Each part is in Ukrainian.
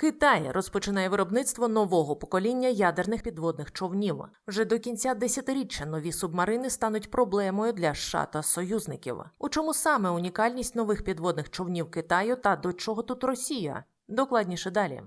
Китай розпочинає виробництво нового покоління ядерних підводних човнів. Вже до кінця десятиріччя нові субмарини стануть проблемою для США та союзників. У чому саме унікальність нових підводних човнів Китаю та до чого тут Росія? Докладніше далі.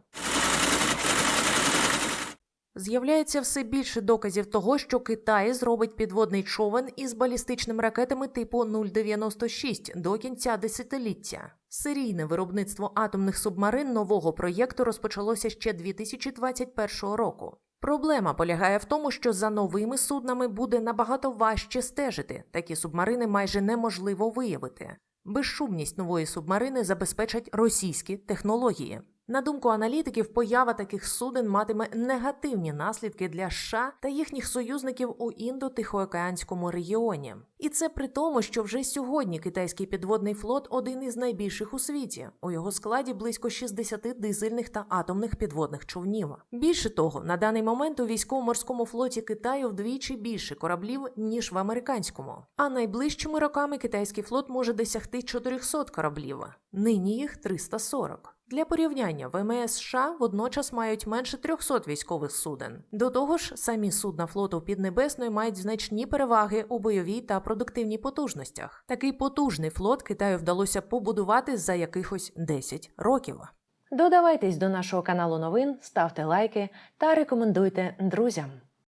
З'являється все більше доказів того, що Китай зробить підводний човен із балістичними ракетами типу 096 до кінця десятиліття. Серійне виробництво атомних субмарин нового проєкту розпочалося ще 2021 року. Проблема полягає в тому, що за новими суднами буде набагато важче стежити. Такі субмарини майже неможливо виявити. Безшумність нової субмарини забезпечать російські технології. На думку аналітиків, поява таких суден матиме негативні наслідки для США та їхніх союзників у індо-тихоокеанському регіоні. І це при тому, що вже сьогодні китайський підводний флот один із найбільших у світі. У його складі близько 60 дизельних та атомних підводних човнів. Більше того, на даний момент у військово-морському флоті Китаю вдвічі більше кораблів ніж в американському. А найближчими роками китайський флот може досягти 400 кораблів. Нині їх 340. Для порівняння ВМС США водночас мають менше 300 військових суден. До того ж, самі судна флоту Піднебесної мають значні переваги у бойовій та продуктивній потужностях. Такий потужний флот Китаю вдалося побудувати за якихось 10 років. Додавайтесь до нашого каналу новин, ставте лайки та рекомендуйте друзям.